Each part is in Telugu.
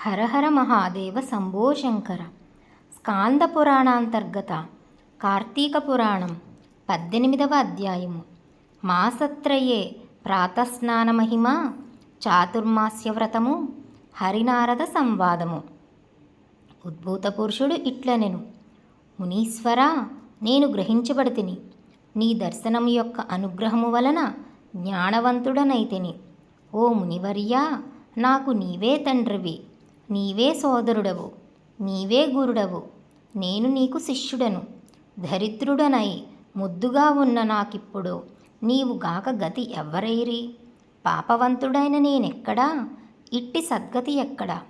హరహర మహాదేవ శంభో శంకర. స్కాంద పురాణాంతర్గత కార్తీక పురాణం పద్దెనిమిదవ అధ్యాయము. మాసత్రయే ప్రాతస్నాన మహిమ చాతుర్మాస్య వ్రతము హరినారద సంవాదము. ఉద్భూత పురుషుడు ఇట్లనెను మునీశ్వర నేను గ్రహించబడితిని. నీ దర్శనం యొక్క అనుగ్రహము వలన జ్ఞానవంతుడనైతిని. ఓ మునివర్య నాకు నీవే తండ్రివి. నీవే సోదరుడవు నీవే గురుడవు. నేను నీకు శిష్యుడను దరిద్రుడనై ముద్దుగా ఉన్న నాకిప్పుడు నీవు గాక గతి ఎవ్వరైరి? పాపవంతుడైన నేనెక్కడా? ఇట్టి సద్గతి ఎక్కడా?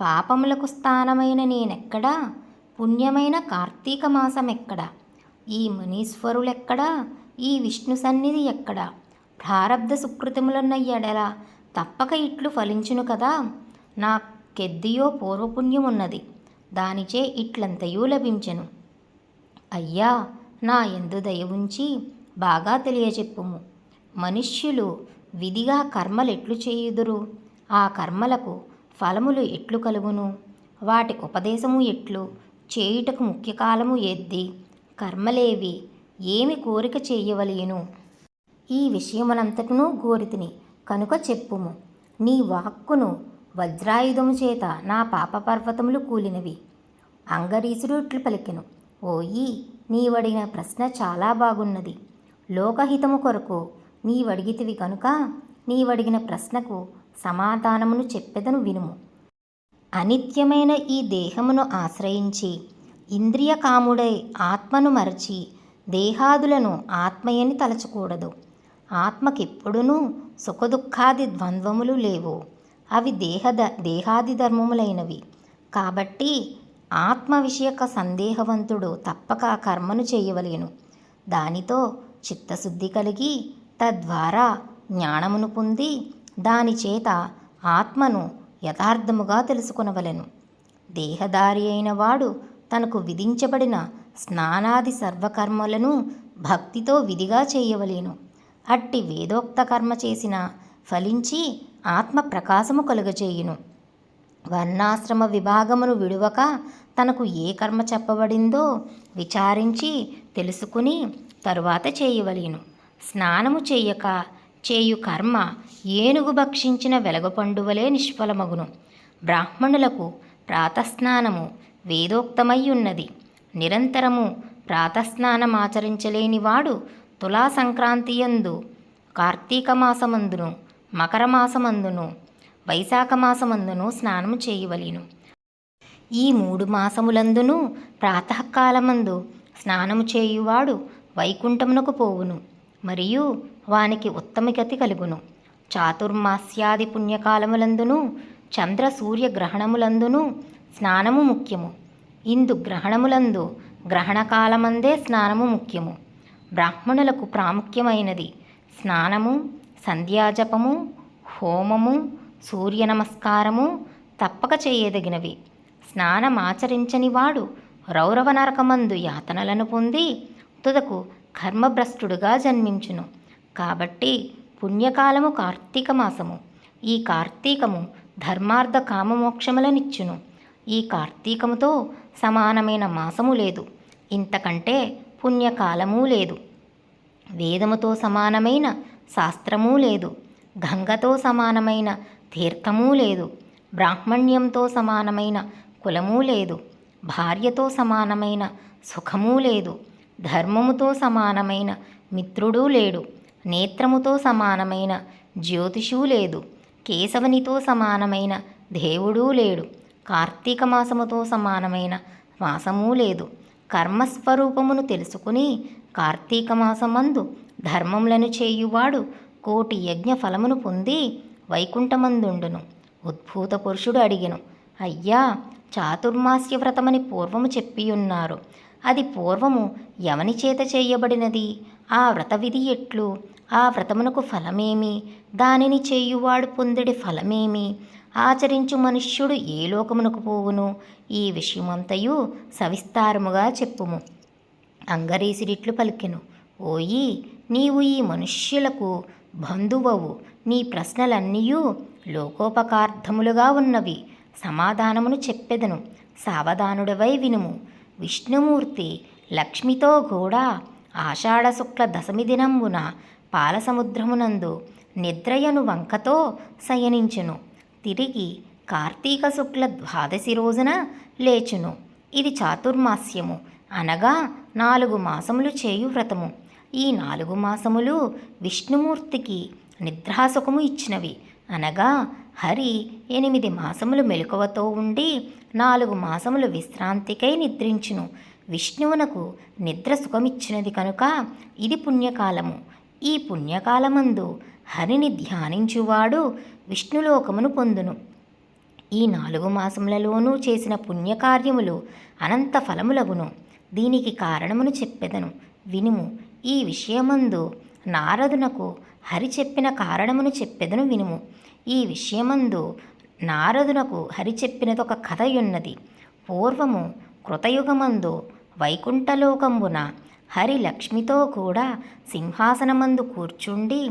పాపములకు స్థానమైన నేనెక్కడా? పుణ్యమైన కార్తీక మాసం ఎక్కడా ఈ మునీశ్వరులెక్కడా? ఈ విష్ణు సన్నిధి ఎక్కడా? ప్రారబ్ధ సుకృతములన్న ఎడల తప్పక ఇట్లు ఫలించును కదా? కెద్దియో పూర్వపుణ్యమున్నది. దానిచే ఇట్లంతయూ లభించెను. అయ్యా నా ఎందు దయవుంచి ఉంచి బాగా తెలియచెప్పుము. మనుష్యులు విధిగా కర్మలెట్లు చేయుదురు. ఆ కర్మలకు ఫలములు ఎట్లు కలుగును? వాటి ఉపదేశము ఎట్లు? చేయుటకు ముఖ్య కాలము ఎద్ది? కర్మలేవి ఏమి కోరిక చేయవలయును? ఈ విషయమునంతటను గోరితిని కనుక చెప్పుము. నీ వాక్కును వజ్రాయుధము చేత నా పాప పర్వతములు కూలినవి. అంగరీసుడు ఇట్లు పలికెను ఓయి నీవడిగిన ప్రశ్న చాలా బాగున్నది. లోకహితము కొరకు నీవడిగితివి కనుక నీవడిగిన ప్రశ్నకు సమాధానమును చెప్పెదను వినుము. అనిత్యమైన ఈ దేహమును ఆశ్రయించి ఇంద్రియ కాముడై ఆత్మను మరచి దేహాదులను ఆత్మయని తలచకూడదు. ఆత్మకెప్పుడునూ సుఖదుఖాది ద్వంద్వములు లేవు. అవి దేహద దేహాది ధర్మములైనవి. కాబట్టి ఆత్మ విషయక సందేహవంతుడు తప్పక కర్మను చేయవలేను. దానితో చిత్తశుద్ధి కలిగి తద్వారా జ్ఞానమును పొంది దానిచేత ఆత్మను యథార్థముగా తెలుసుకొనవలెను. దేహదారి అయిన వాడు తనకు విధించబడిన స్నానాది సర్వకర్మలను భక్తితో విధిగా చేయవలేను. అట్టి వేదోక్త కర్మ చేసిన ఫలించి ఆత్మ ప్రకాశము కలుగచేయును వర్ణాశ్రమ విభాగమును విడువక తనకు ఏ కర్మ చెప్పబడిందో విచారించి తెలుసుకుని తరువాత చేయవలేను స్నానము చేయక చేయు కర్మ ఏనుగు భక్షించిన వెలగపండువలే నిష్ఫలమగును. బ్రాహ్మణులకు ప్రాతస్నానము వేదోక్తమై ఉన్నది నిరంతరము ప్రాతస్నానమాచరించలేనివాడు తులా సంక్రాంతి యందు కార్తీక మాసమందును మకరమాసమందును వైశాఖ మాసమందును స్నానము చేయవలెను. ఈ మూడు మాసములందును ప్రాతకాలమందు స్నానము చేయువాడు వైకుంఠమునకు పోవును మరియు వానికి ఉత్తమ గతి కలుగును. చాతుర్మాస్యాది పుణ్యకాలములందును చంద్ర సూర్య గ్రహణములందును స్నానము ముఖ్యము. ఇందు గ్రహణములందు గ్రహణకాలమందే స్నానము ముఖ్యము. బ్రాహ్మణులకు ప్రాముఖ్యమైనది స్నానము సంధ్యాజపము హోమము సూర్య నమస్కారము తప్పక చేయదగినవి. స్నానమాచరించని వాడు రౌరవ నరకమందు యాతనలను పొంది తుదకు కర్మభ్రష్టుడుగా జన్మించును. కాబట్టి పుణ్యకాలము కార్తీక మాసము. ఈ కార్తీకము ధర్మార్థ కామమోక్షములనిచ్చును. ఈ కార్తీకముతో సమానమైన మాసము లేదు. ఇంతకంటే పుణ్యకాలము లేదు. వేదముతో సమానమైన శాస్త్రము లేదు. గంగతో సమానమైన తీర్థమూ లేదు. బ్రాహ్మణ్యంతో సమానమైన కులమూ లేదు. భార్యతో సమానమైన సుఖమూ లేదు. ధర్మముతో సమానమైన మిత్రుడూ లేడు. నేత్రముతో సమానమైన జ్యోతిషూ లేదు. కేశవనితో సమానమైన దేవుడూ లేడు. కార్తీక మాసముతో సమానమైన మాసమూ లేదు. కర్మస్వరూపమును తెలుసుకుని కార్తీక మాసమందు ధర్మములను చేయువాడు కోటి యజ్ఞ ఫలమును పొంది వైకుంఠమందుండును. ఉద్భూత పురుషుడు అడిగిను అయ్యా చాతుర్మాస్య వ్రతమని పూర్వము చెప్పియున్నారు. అది పూర్వము ఎవని చేత చేయబడినది. ఆ వ్రత విధి ఎట్లు? ఆ వ్రతమునకు ఫలమేమి? దానిని చేయువాడు పొందడి ఫలమేమి? ఆచరించు మనుష్యుడు ఏ లోకమునకు పోవును? ఈ విషయమంతయు సవిస్తారముగా చెప్పుము. అంగరీసిరిట్లు పలికెను. ఓయి నీవు ఈ మనుష్యులకు బంధువవు. నీ ప్రశ్నలన్నీయూ లోకోపకార్థములుగా ఉన్నవి. సమాధానమును చెప్పెదను. సావధానుడవై వినుము. విష్ణుమూర్తి లక్ష్మితో కూడా ఆషాఢ శుక్ల దశమి దినంబున పాలసముద్రమునందు నిద్రయను వంకతో శయనించును. తిరిగి కార్తీక శుక్ల ద్వాదశి రోజున లేచును. ఇది చాతుర్మాస్యము. అనగా నాలుగు మాసములు చేయు వ్రతము. ఈ నాలుగు మాసములు విష్ణుమూర్తికి నిద్రాసుకము ఇచ్చినవి. అనగా హరి ఎనిమిది మాసములు మెలకువతో ఉండి నాలుగు మాసములు విశ్రాంతికై నిద్రించును. విష్ణువునకు నిద్ర సుఖమిచ్చినది కనుక ఇది పుణ్యకాలము. ఈ పుణ్యకాలమందు హరిని ధ్యానించువాడు విష్ణులోకమును పొందును. ఈ నాలుగు మాసములలోనూ చేసిన పుణ్యకార్యములు అనంత ఫలములగును. దీనికి కారణమును చెప్పెదను. వినుము ఈ విషయమందు నారదునకు హరి చెప్పిన కారణమును చెప్పెదను వినుము. ఈ విషయమందు నారదునకు హరి చెప్పినదొక కథయున్నది. పూర్వము కృతయుగమందు వైకుంఠలోకంబున హరి లక్ష్మితో కూడా సింహాసనమందు కూర్చుండి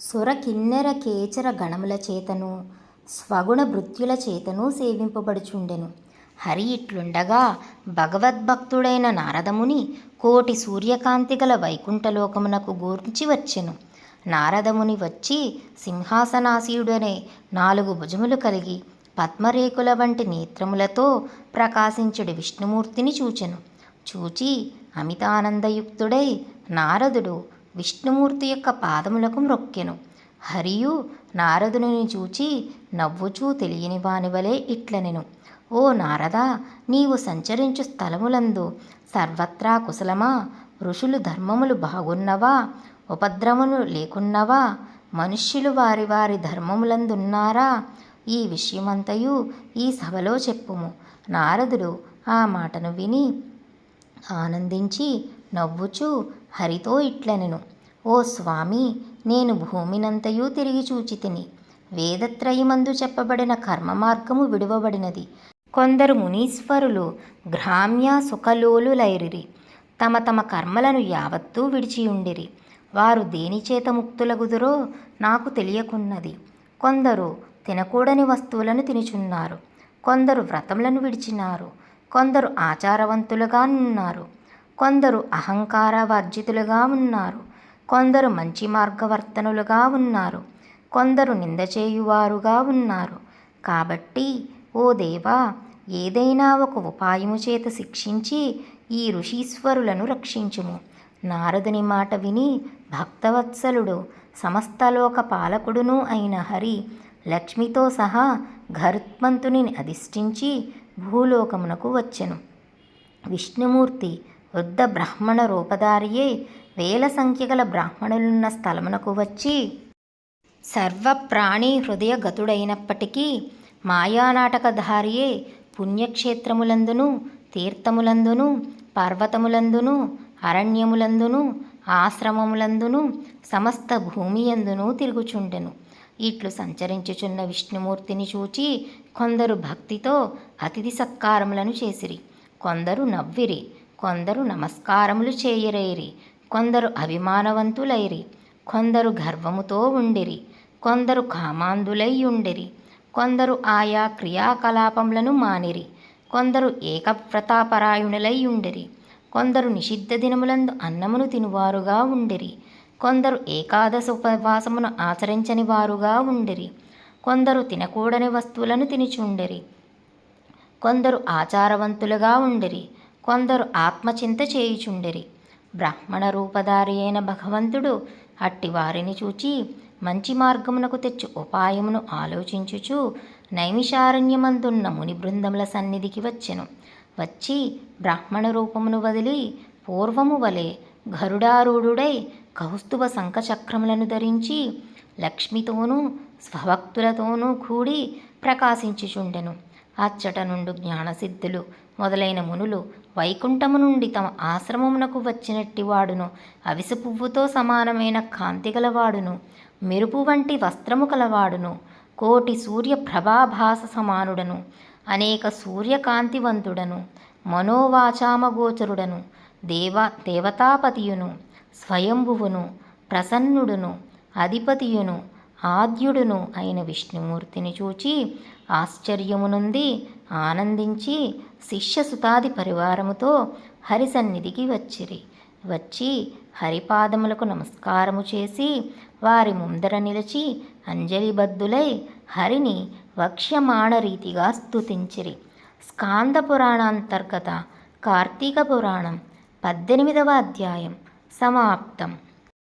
సురకిన్నెర కేచర గణముల చేతను స్వగుణ భృత్యుల చేతను సేవింపబడుచుండెను. హరి ఇట్లుండగా భగవద్భక్తుడైన నారదముని కోటి సూర్యకాంతి గల వైకుంఠలోకమునకు గూర్చి వచ్చెను. నారదముని వచ్చి సింహాసనాసీయుడనే నాలుగు భుజములు కలిగి పద్మరేకుల వంటి నేత్రములతో ప్రకాశించుడి విష్ణుమూర్తిని చూచెను. చూచి అమితానందయుక్తుడై నారదుడు విష్ణుమూర్తి యొక్క పాదములకు మ్రొక్కెను. హరియు నారదుని చూచి నవ్వుచూ తెలియని వానివలే ఇట్లనెను. ఓ నారదా నీవు సంచరించు స్థలములందు సర్వత్రా కుశలమా? ఋషులు ధర్మములు బాగున్నవా? ఉపద్రమములు లేకున్నవా? మనుష్యులు వారి వారి ధర్మములందున్నారా? ఈ విషయమంతయు ఈ సభలో చెప్పుము. నారదుడు ఆ మాటను విని ఆనందించి నవ్వుచూ హరితో ఇట్లనెను. ఓ స్వామి నేను భూమినంతయు తిరిగి చూచి తిని వేదత్రయమందు చెప్పబడిన కర్మ మార్గము విడువబడినది. కొందరు మునీశ్వరులు గ్రామ్య సుఖలోలులైరిరి. తమ తమ కర్మలను యావత్తూ విడిచియుండిరి. వారు దేనిచేత ముక్తులగుదురో నాకు తెలియకున్నది. కొందరు తినకూడని వస్తువులను తినుచున్నారు. కొందరు వ్రతములను విడిచినారు. కొందరు ఆచారవంతులుగా ఉన్నారు కొందరు అహంకార వర్జితులుగా ఉన్నారు కొందరు మంచి మార్గవర్తనులుగా ఉన్నారు. కొందరు నిందచేయువారుగా ఉన్నారు. కాబట్టి ఓ దేవా ఏదైనా ఒక ఉపాయము చేత శిక్షించి ఈ ఋషీశ్వరులను రక్షించుము. నారదుని మాట విని భక్తవత్సలుడు సమస్తలోక పాలకుడును అయిన హరి లక్ష్మితో సహా గరుత్మంతుని అధిష్ఠించి భూలోకమునకు వచ్చెను. విష్ణుమూర్తి వృద్ధ బ్రాహ్మణ రూపధారియే వేల సంఖ్యగల బ్రాహ్మణులున్న స్థలమునకు వచ్చి సర్వప్రాణి హృదయ గతుడైనప్పటికీ మాయానాటకధారియే పుణ్యక్షేత్రములందును తీర్థములందును పర్వతములందును అరణ్యములందును ఆశ్రమములందును సమస్త భూమియందును తిరుగుచుండెను. ఇట్లు సంచరించుచున్న విష్ణుమూర్తిని చూచి కొందరు భక్తితో అతిథి సత్కారములను చేసిరి. కొందరు నవ్విరి కొందరు నమస్కారములు చేయరేరి కొందరు అభిమానవంతులైరి. కొందరు గర్వముతో ఉండిరి. కొందరు కామాంధులై ఉండిరి. కొందరు ఆయా క్రియాకలాపములను మానిరి కొందరు ఏకవ్రతాపరాయణులై ఉండిరి కొందరు నిషిద్ధ దినములందు అన్నమును తినువారుగా ఉండిరి కొందరు ఏకాదశ ఉపవాసమును ఆచరించని వారుగా ఉండిరి కొందరు తినకూడని వస్తువులను తినిచుండిరి కొందరు ఆచారవంతులుగా ఉండిరి కొందరు ఆత్మచింత చేయుచుండిరి. బ్రాహ్మణ రూపధారి అయిన భగవంతుడు అట్టి వారిని చూచి మంచి మార్గమునకు తెచ్చు ఉపాయమును ఆలోచించుచు నైమిషారణ్యమందున్న ముని బృందముల సన్నిధికి వచ్చెను. వచ్చి బ్రాహ్మణ రూపమును వదిలి పూర్వము వలె గరుడారూఢుడై కౌస్తుభ శంఖచక్రములను ధరించి లక్ష్మితోనూ స్వభక్తులతోనూ కూడి ప్రకాశించుచుండెను. అచ్చట నుండు జ్ఞానసిద్ధులు మొదలైన మునులు వైకుంఠము నుండి తమ ఆశ్రమమునకు వచ్చినట్టి వాడును పువ్వుతో సమానమైన కాంతిగలవాడును మెరుపు వంటి వస్త్రము కలవాడును. కోటి సూర్య ప్రభాభాస సమానుడను. అనేక సూర్యకాంతివంతుడను. మనోవాచామగోచరుడను దేవ దేవతాపతియును. స్వయంభువును. ప్రసన్నుడును. అధిపతియును. ఆద్యుడును అయిన విష్ణుమూర్తిని చూచి ఆశ్చర్యమునుంది. ఆనందించి శిష్యసుతాది పరివారముతో హరి సన్నిధికి వచ్చిరి. వచ్చి హరిపాదములకు నమస్కారము చేసి వారి ముందర నిలిచి అంజలిబద్ధులై హరిని వక్ష్యమాణ రీతిగా స్తుతించిరి. స్కాంద పురాణాంతర్గత కార్తీక పురాణం పద్దెనిమిదవ అధ్యాయం సమాప్తం.